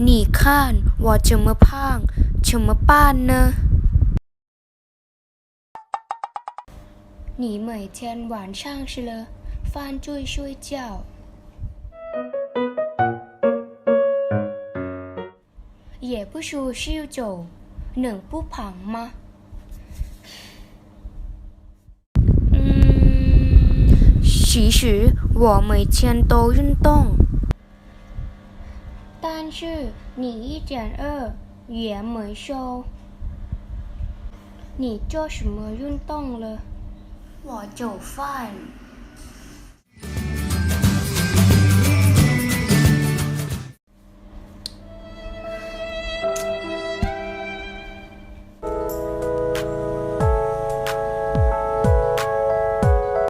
你看我这么胖，怎么办呢？你每天晚上吃了？饭就睡觉，也不说休走，能不胖吗？嗯，其实我每天都运动，但是你一点二也没瘦。你做什么运动了？我做饭。